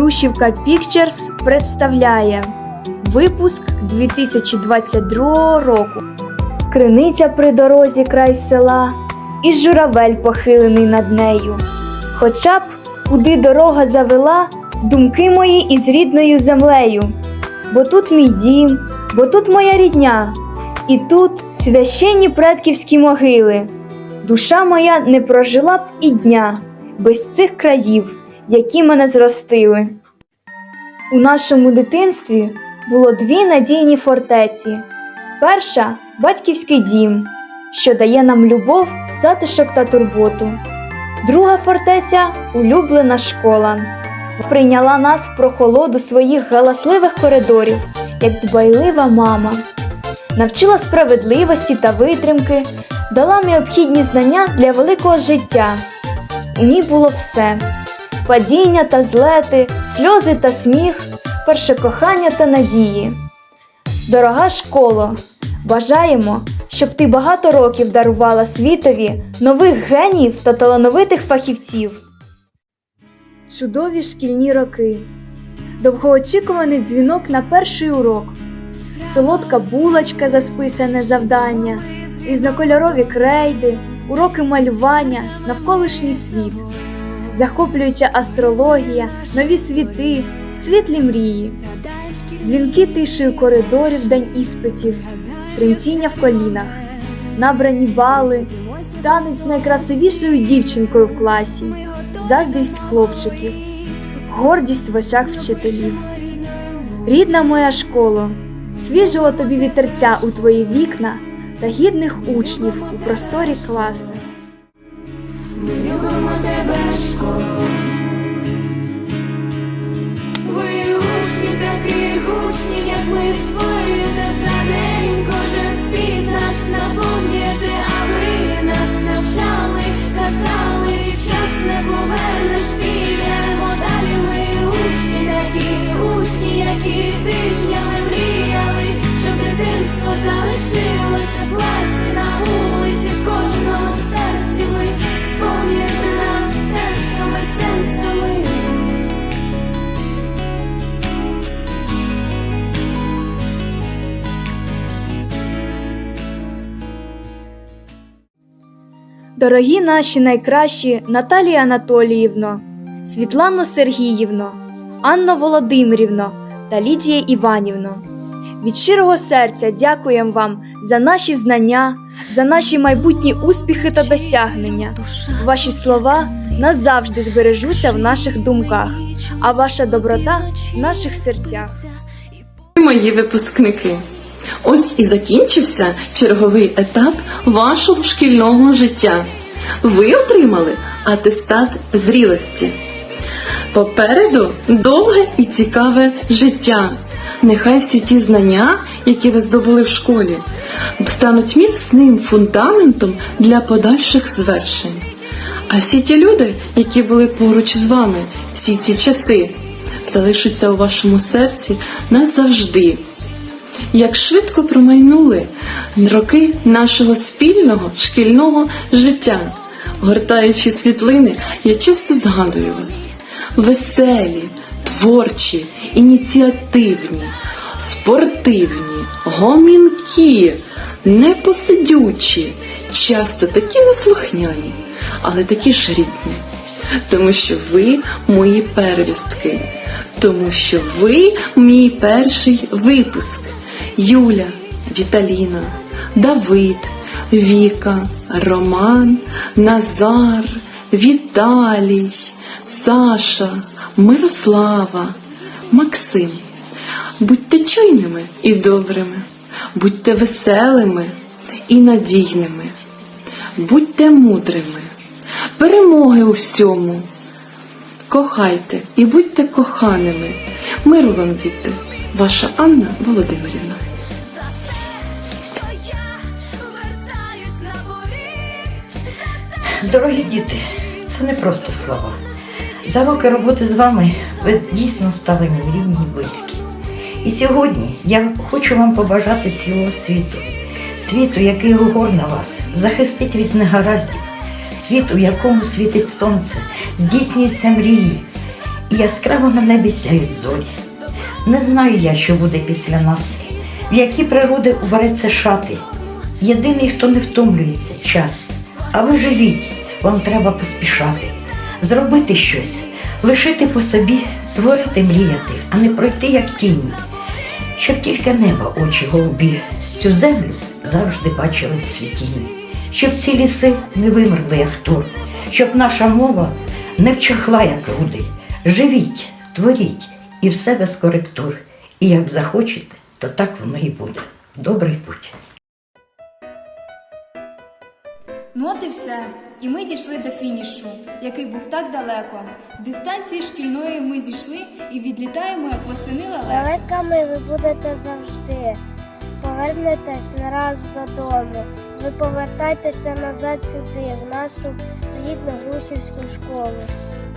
Грушівка Pictures представляє випуск 2022 року. Криниця при дорозі край села, і журавель похилений над нею. Хоча б куди дорога завела, думки мої із рідною землею. Бо тут мій дім, бо тут моя рідня, і тут священні предківські могили. Душа моя не прожила б і дня без цих країв, які мене зростили. У нашому дитинстві було дві надійні фортеці. Перша батьківський дім, що дає нам любов, затишок та турботу. Друга фортеця улюблена школа. Прийняла нас в прохолоду своїх галасливих коридорів, як дбайлива мама. Навчила справедливості та витримки, дала необхідні знання для великого життя. У ній було все: падіння та злети, сльози та сміх, перше кохання та надії. Дорога школо, бажаємо, щоб ти багато років дарувала світові нових геніїв та талановитих фахівців. Чудові шкільні роки. Довгоочікуваний дзвінок на перший урок. Солодка булочка за списане завдання, різнокольорові крейди, уроки малювання, навколишній світ, захоплююча астрологія, нові світи, світлі мрії, дзвінки тишею коридорів, день іспитів, тремтіння в колінах, набрані бали, танець найкрасивішою дівчинкою в класі, заздрість хлопчиків, гордість в очах вчителів. Рідна моя школа, свіжого тобі вітерця у твої вікна та гідних учнів у просторі класи. Ми любимо тебе, Ви учні таких учнів, як ми створюєте за день. Кожен світ наш наповнюєте, Дорогі наші найкращі Наталія Анатоліївно, Світлано Сергіївно, Анно Володимирівно та Лідія Іванівно. Від щирого серця дякуємо вам за наші знання, за наші майбутні успіхи та досягнення. Ваші слова назавжди збережуться в наших думках, а ваша доброта в наших серцях. Мої випускники. Ось і закінчився черговий етап вашого шкільного життя. Ви отримали атестат зрілості. Попереду довге і цікаве життя. Нехай всі ті знання, які ви здобули в школі, стануть міцним фундаментом для подальших звершень. А всі ті люди, які були поруч з вами всі ці часи, залишаться у вашому серці назавжди. Як швидко промайнули роки нашого спільного шкільного життя. Гортаючи світлини, я часто згадую вас. Веселі, творчі, ініціативні, спортивні, гомінкі, непосидючі, часто такі неслухняні, але такі ж рідні. Тому що ви мої первістки, тому що ви мій перший випуск. Юля, Віталіна, Давид, Віка, Роман, Назар, Віталій, Саша, Мирослава, Максим. Будьте чуйними і добрими, будьте веселими і надійними, будьте мудрими, перемоги у всьому. Кохайте і будьте коханими. Миру вам, діти, ваша Анна Володимирівна. Дорогі діти, це не просто слова. За роки роботи з вами ви дійсно стали мені рідні і близькі. І сьогодні я хочу вам побажати цілого світу, світу, який огорне вас, захистить від негараздів, світу, в якому світить сонце, здійснюються мрії. і яскраво на небі сяють зорі. Не знаю я, що буде після нас, в які природи убереться шати. Єдиний, хто не втомлюється, час. А ви живіть, вам треба поспішати, зробити щось, лишити по собі, творити, мріяти, а не пройти як тінь. Щоб тільки неба очі голубі, цю землю завжди бачили в цвітінні, щоб ці ліси не вимерли, як тур, щоб наша мова не вчахла, як руди. Живіть, творіть і все без коректур. І як захочете, то так воно і буде. Добрий путь. Ну от і все. І ми дійшли до фінішу, який був так далеко. З дистанції шкільної ми зійшли і відлітаємо, як восени лелека. Далеками ви будете завжди. Повернетесь не раз додому. Ви повертайтеся назад сюди, в нашу рідну Грушівську школу.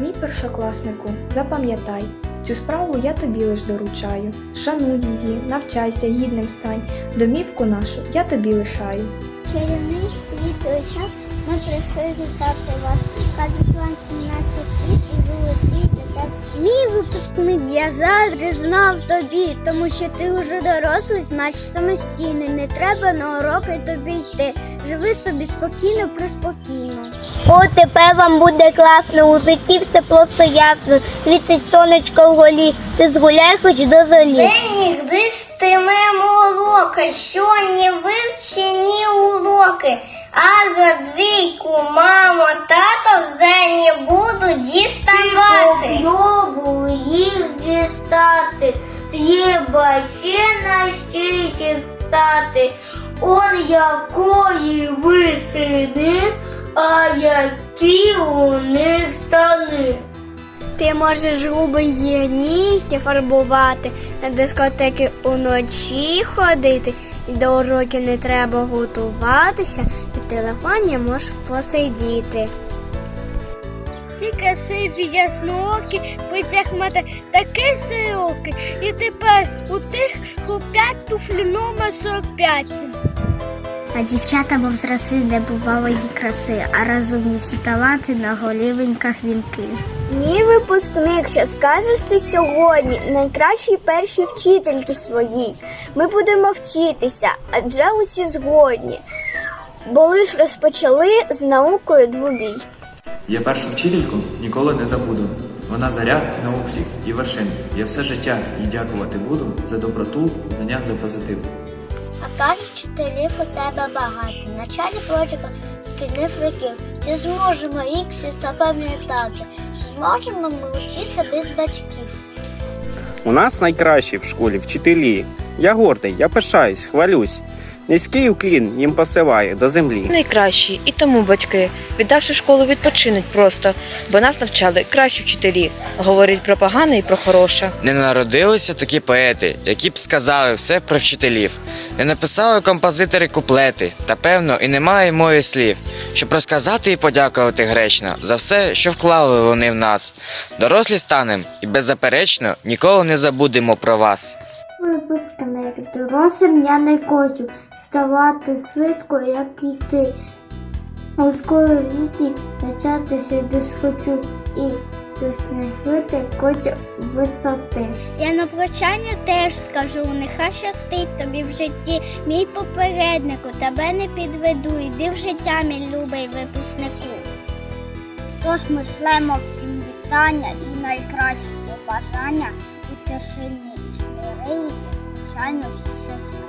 Мій першокласнику, запам'ятай, цю справу я тобі лиш доручаю. Шануй її, навчайся, гідним стань. Домівку нашу я тобі лишаю. Чарівний час ми прийшли вітати вас. Кажуть вам 17 літ і ви освітите всі. Мій випускник я завжди знав тобі, тому що ти вже дорослий, значить самостійний. Не треба на уроки тобі йти. Живи собі спокійно, приспокійно. О, тепер вам буде класно, у житті все просто ясно. Світить сонечко в голі, ти згуляй хоч до золі. нігди стимемо уроки, що не вивчені уроки, а за двійку мамо, тато вже не буду діставати. Пробую їх дістати, треба ще на щитік стати. Он якої висини, а які у них стани. Ти можеш губи й нігті фарбувати, на дискотеки уночі ходити, і до уроків не треба готуватися, телефоні можеш посидіти. Всі красиві ясноокі, витяг мати такі сироки, і тепер у тих хлоп'ят туфлі номер 45. А дівчата, мов зраси, не бувало її краси, а розумні всі таланти на голівеньках вінки. Мій випускник, що скажеш ти сьогодні, найкращій першій вчительки своїй. Ми будемо вчитися, адже усі згодні. Бо лиш розпочали з наукою двобій. Я першу вчительку ніколи не забуду. Вона заряд наук всіх і вершин. Я все життя їй дякувати буду за доброту, знання за позитив. А кажуть, вчителів у тебе багато. В началі прочика шкільних років. Чи зможемо їх всі запам'ятати? Чи зможемо ми вчитися без батьків? У нас найкращі в школі вчителі. Я гордий, я пишаюсь, хвалюсь. Низький уклін їм посилає до землі. найкращі, і тому батьки, віддавши школу, відпочинуть просто, бо нас навчали кращі вчителі, говорять про погане і про хороше. Не народилися такі поети, які б сказали все про вчителів. Не написали композитори куплети, та певно і немає моїх слів, щоб розказати і подякувати гречно за все, що вклали вони в нас. Дорослі станем і беззаперечно ніколи не забудемо про вас. Випускник дорослим я не хочу ставати швидко, як і ти. У школі літній навчатися десь хочу і досягнути хочу висоти. Я на прощання теж скажу, нехай щастить тобі в житті, мій попереднику, тебе не підведу, іди в життя, мій любий випускнику. Тож ми шлемо всім вітання і найкращі побажання, будьте сильні і сміливі, і звичайно всі щасливі.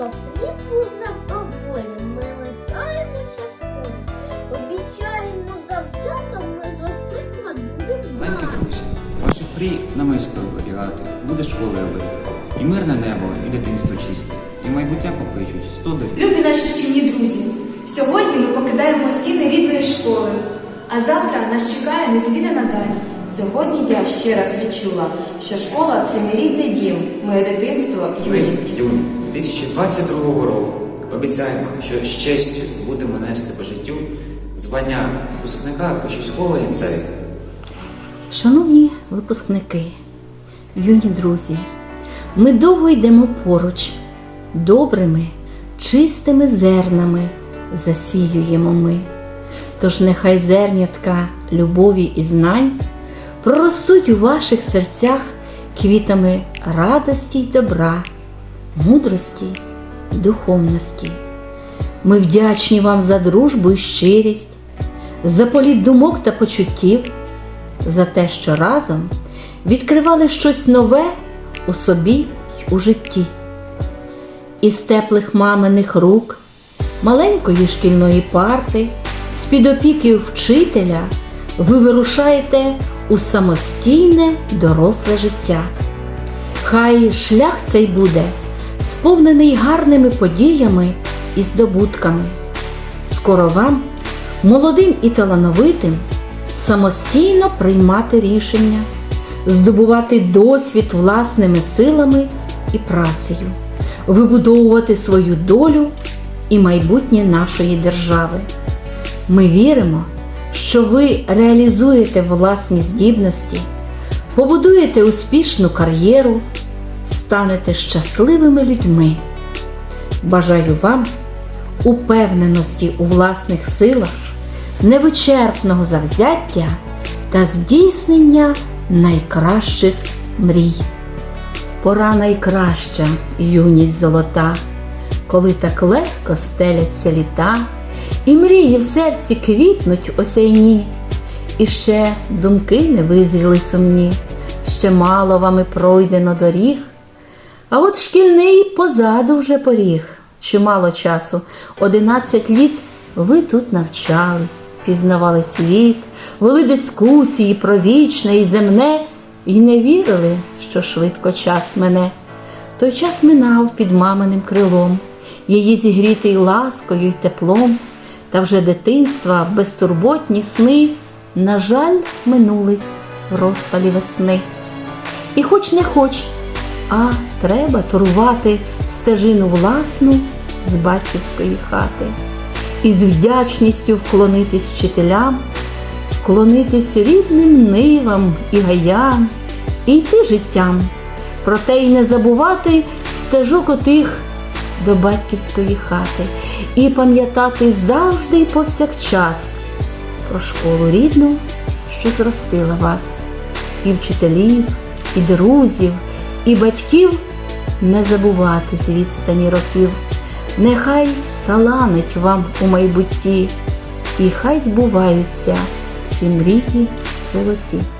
По світлу задоволі ми лишаємося в школі. Обіцяємо завзято ми зростемо дуже Маленькі друзі, ваші фрі намисто оберігати, буде школи оберіг. І мирне небо, і дитинство чисте, і майбуття покличуть сто. Любі наші шкільні друзі, сьогодні ми покидаємо стіни рідної школи, а завтра нас чекає незвідана далі. Сьогодні я ще раз відчула, що школа це мій рідний дім, моє дитинство, Ми, юність. юні, 2022 року обіцяємо, що з честю будемо нести по життю звання випускника Кочівського ліцею. Шановні випускники, юні друзі, ми довго йдемо поруч, добрими, чистими зернами засіюємо ми. Тож нехай зернятка любові і знань проростуть у ваших серцях квітами радості й добра, мудрості й духовності. Ми вдячні вам за дружбу і щирість, за політ думок та почуттів, за те, що разом відкривали щось нове у собі й у житті. Із теплих маминих рук, маленької шкільної парти, з-під опіки вчителя ви вирушаєте у самостійне доросле життя. Хай шлях цей буде сповнений гарними подіями і здобутками. Скоро вам, молодим і талановитим, самостійно приймати рішення, здобувати досвід власними силами і працею, вибудовувати свою долю і майбутнє нашої держави. Ми віримо, що ви реалізуєте власні здібності, побудуєте успішну кар'єру, станете щасливими людьми. Бажаю вам упевненості у власних силах, невичерпного завзяття та здійснення найкращих мрій. Пора найкраща, юність золота, коли так легко стеляться літа, і мрії в серці квітнуть осяйні, і ще думки не визріли сумні, ще мало вами пройдено доріг. А от шкільний позаду вже поріг. Чимало часу, 11 літ, ви тут навчались, пізнавали світ, вели дискусії про вічне і земне, і не вірили, що швидко час мене. Той час минав під маминим крилом, її зігрітий ласкою й теплом, та вже дитинства безтурботні сни, на жаль, минулись в розпалі весни. І хоч не хоч, а треба турувати стежину власну з батьківської хати, і з вдячністю вклонитись вчителям, вклонитись рідним нивам і гаям, і йти життям, проте й не забувати стежок отих до батьківської хати, і пам'ятати завжди й повсякчас про школу рідну, що зростила вас, і вчителів, і друзів, і батьків не забувати з відстані років. Нехай таланить вам у майбутті, і хай збуваються всі мрії золоті.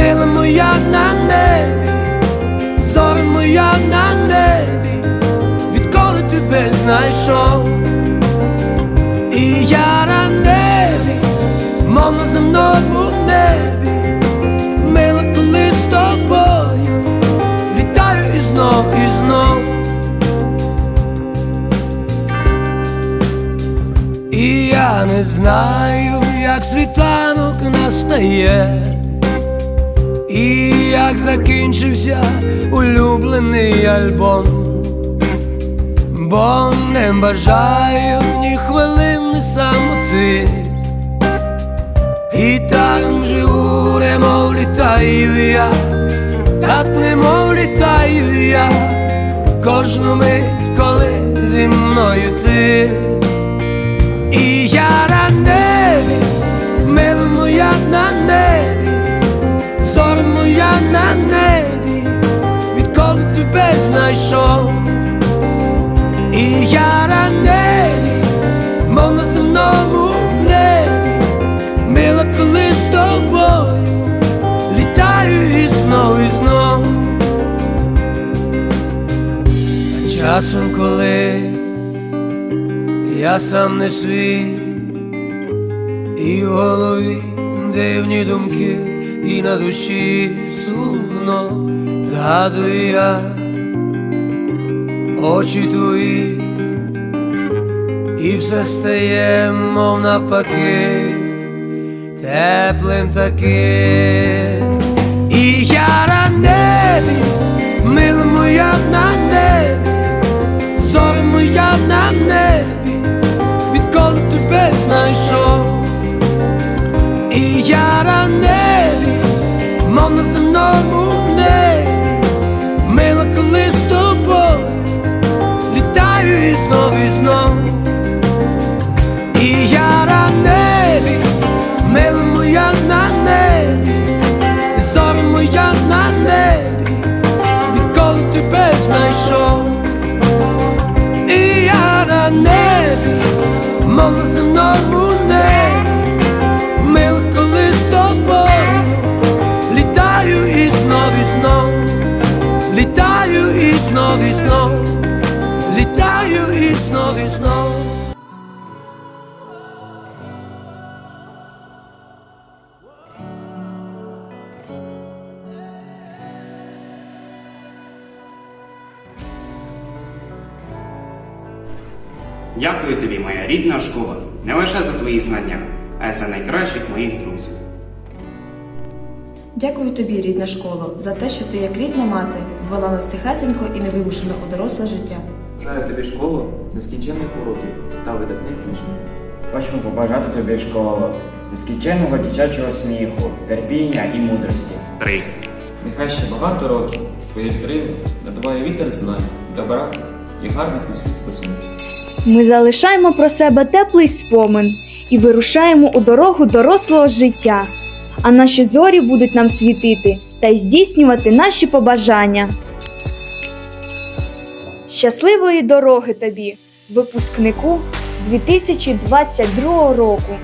Мила моя на небі, зоря моя на небі, відколи тебе знайшов. І я на небі, мов на земному небі, мила, коли з тобою, літаю і знов, і знов. І я не знаю, як світанок настає, і як закінчився улюблений альбом, бо не бажаю ні хвилини самоти, і так живу, немов літаю я, так немов літаю я, кожну мить, коли зі мною ти. І я на небі, мила моя на небі, моя на небі, відколи тебе знайшов. І я небі, мов на земному небі, мила, коли з тобою, літаю і знов, і знов. Часом, коли я сам не свій, і в голові дивні думки, і на душі сумно згадую я очі твої, і все стає, мов навпаки, теплим таким. І я на небі, моя на небі, зоря моя на небі, на земному мила коли з тобою, літаю і знов і знов. І я на небі, мила моя на небі, зоря моя на небі, відколи тебе знайшов. І я на небі, мов знов і знов, літаю і знов і знов. Дякую тобі, моя рідна школа, не лише за твої знання, а й за найкращих моїх друзів. Дякую тобі, рідна школа, за те, що ти, як рідна мати, ввела нас тихесенько і невимушено у доросле життя. Бажаю тобі школу, нескінченних уроків та видатних учнів. Хочу побажати тобі школу, нескінченного дитячого сміху, терпіння і мудрості. Три. Нехай ще багато років твої вітри надуває вітер знань, добра і гарних людських стосунків. Ми залишаємо про себе теплий спомин і вирушаємо у дорогу дорослого життя. А наші зорі будуть нам світити та й здійснювати наші побажання. Щасливої дороги тобі, випускнику 2022 року!